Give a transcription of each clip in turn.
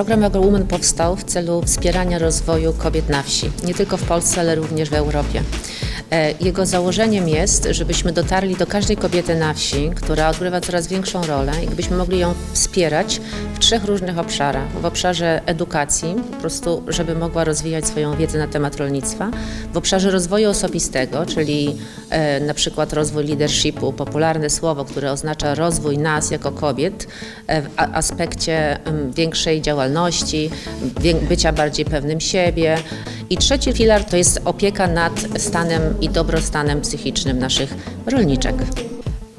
Program AgroWomen powstał w celu wspierania rozwoju kobiet na wsi, nie tylko w Polsce, ale również w Europie. E, Jego założeniem jest, żebyśmy dotarli do każdej kobiety na wsi, która odgrywa coraz większą rolę i gdybyśmy mogli ją wspierać trzech różnych obszarach. W obszarze edukacji, po prostu, żeby mogła rozwijać swoją wiedzę na temat rolnictwa, w obszarze rozwoju osobistego, czyli e, na przykład rozwój leadershipu, popularne słowo, które oznacza rozwój nas jako kobiet e, w aspekcie em, większej działalności, wię- bycia bardziej pewnym siebie. I trzeci filar to jest opieka nad stanem i dobrostanem psychicznym naszych rolniczek.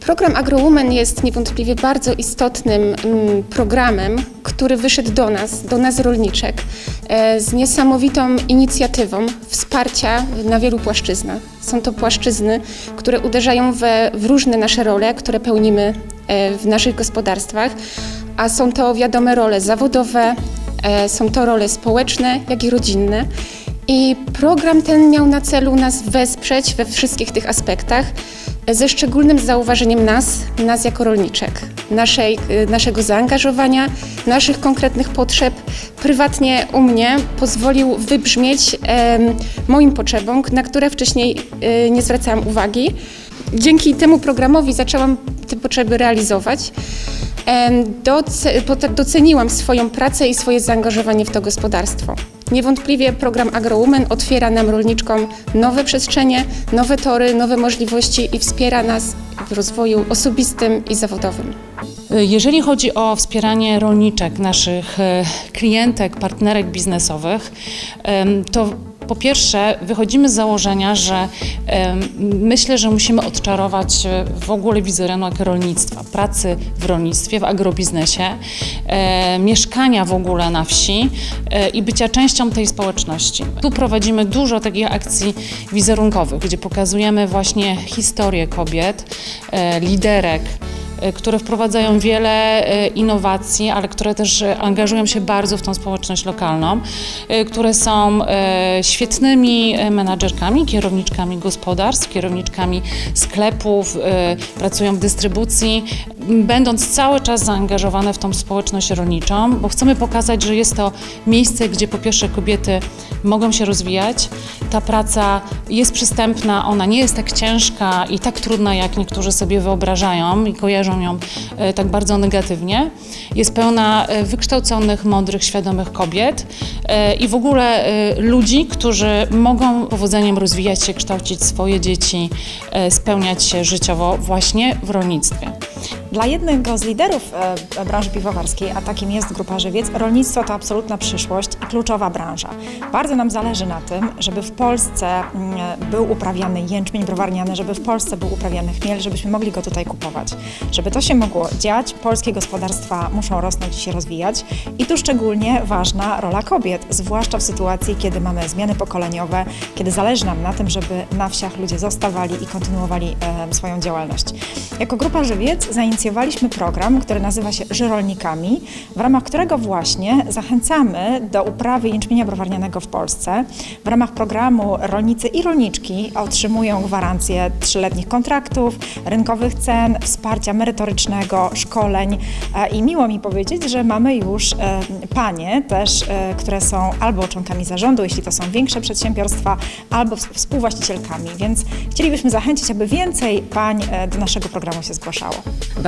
Program AgroWomen jest niewątpliwie bardzo istotnym mm, programem, który wyszedł do nas, do nas rolniczek, e, z niesamowitą inicjatywą wsparcia na wielu płaszczyznach. Są to płaszczyzny, które uderzają we, w różne nasze role, które pełnimy e, w naszych gospodarstwach, a są to wiadome role zawodowe, e, są to role społeczne, jak i rodzinne. I program ten miał na celu nas wesprzeć we wszystkich tych aspektach, ze szczególnym zauważeniem nas, nas jako rolniczek, naszej, y, naszego zaangażowania, naszych konkretnych potrzeb. Prywatnie u mnie pozwolił wybrzmieć em, moim potrzebom, na które wcześniej y, nie zwracałam uwagi. Dzięki temu programowi zaczęłam te potrzeby realizować. Pote- doceniłam swoją pracę i swoje zaangażowanie w to gospodarstwo. Niewątpliwie program AgroWomen otwiera nam rolniczkom nowe przestrzenie, nowe tory, nowe możliwości i wspiera nas w rozwoju osobistym i zawodowym. Jeżeli chodzi o wspieranie rolniczek, naszych e, klientek, partnerek biznesowych, to po pierwsze wychodzimy z założenia, że myślę, że musimy odczarować e, w ogóle wizerunek rolnictwa, pracy w rolnictwie, w agrobiznesie, e, mieszkania w ogóle na wsi e, i bycia częścią tej społeczności. Tu prowadzimy dużo takich akcji wizerunkowych, gdzie pokazujemy właśnie historię kobiet, liderek, które wprowadzają wiele e, innowacji, ale które też e, angażują się bardzo w tą społeczność lokalną, które są świetnymi menadżerkami, kierowniczkami gospodarstw, kierowniczkami sklepów, pracują w dystrybucji, będąc cały czas zaangażowane w tą społeczność rolniczą, bo chcemy pokazać, że jest to miejsce, gdzie po pierwsze kobiety mogą się rozwijać, ta praca jest przystępna, ona nie jest tak ciężka i tak trudna, jak niektórzy sobie wyobrażają i kojarzą ją e, tak bardzo negatywnie. Jest pełna e, wykształconych, mądrych, świadomych kobiet e, i w ogóle ludzi, którzy mogą powodzeniem rozwijać się, kształcić swoje dzieci, spełniać się życiowo właśnie w rolnictwie. Dla jednego z liderów e, branży piwowarskiej, a takim jest Grupa Żywiec, rolnictwo to absolutna przyszłość i kluczowa branża. Bardzo nam zależy na tym, żeby w Polsce mm, był uprawiany jęczmień browarniany, żeby w Polsce był uprawiany chmiel, żebyśmy mogli go tutaj kupować. Żeby to się mogło dziać, polskie gospodarstwa muszą rosnąć i się rozwijać i tu szczególnie ważna rola kobiet, zwłaszcza w sytuacji, kiedy mamy zmiany pokoleniowe, kiedy zależy nam na tym, żeby na wsiach ludzie zostawali i kontynuowali e, swoją działalność. Jako Grupa Żywiec zainicjowaliśmy program, który nazywa się Żyrolnikami, w ramach którego właśnie zachęcamy do uprawy jęczmienia browarnianego w Polsce. W ramach programu rolnicy i rolniczki otrzymują gwarancję trzyletnich kontraktów, rynkowych cen, wsparcia merytorycznego, szkoleń E, i miło mi powiedzieć, że mamy już e, panie też, e, które są albo członkami zarządu, jeśli to są większe przedsiębiorstwa, albo ws- współwłaścicielkami, więc chcielibyśmy zachęcić, aby więcej pań do naszego programu się zgłaszało.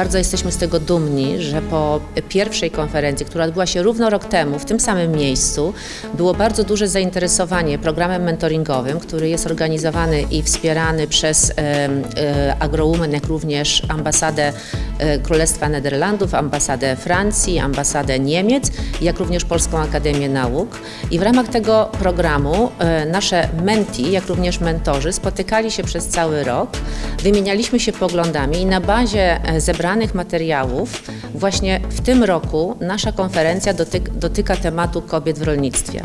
Bardzo jesteśmy z tego dumni, że po pierwszej konferencji, która odbyła się równo rok temu w tym samym miejscu, było bardzo duże zainteresowanie programem mentoringowym, który jest organizowany i wspierany przez em, e, AgroWomen, jak również ambasadę e, Królestwa Nederlandów, ambasadę Francji, ambasadę Niemiec, jak również Polską Akademię Nauk. I w ramach tego programu e, nasze menti, jak również mentorzy spotykali się przez cały rok, wymienialiśmy się poglądami i na bazie e, materiałów właśnie w tym roku nasza konferencja dotyk, dotyka tematu kobiet w rolnictwie.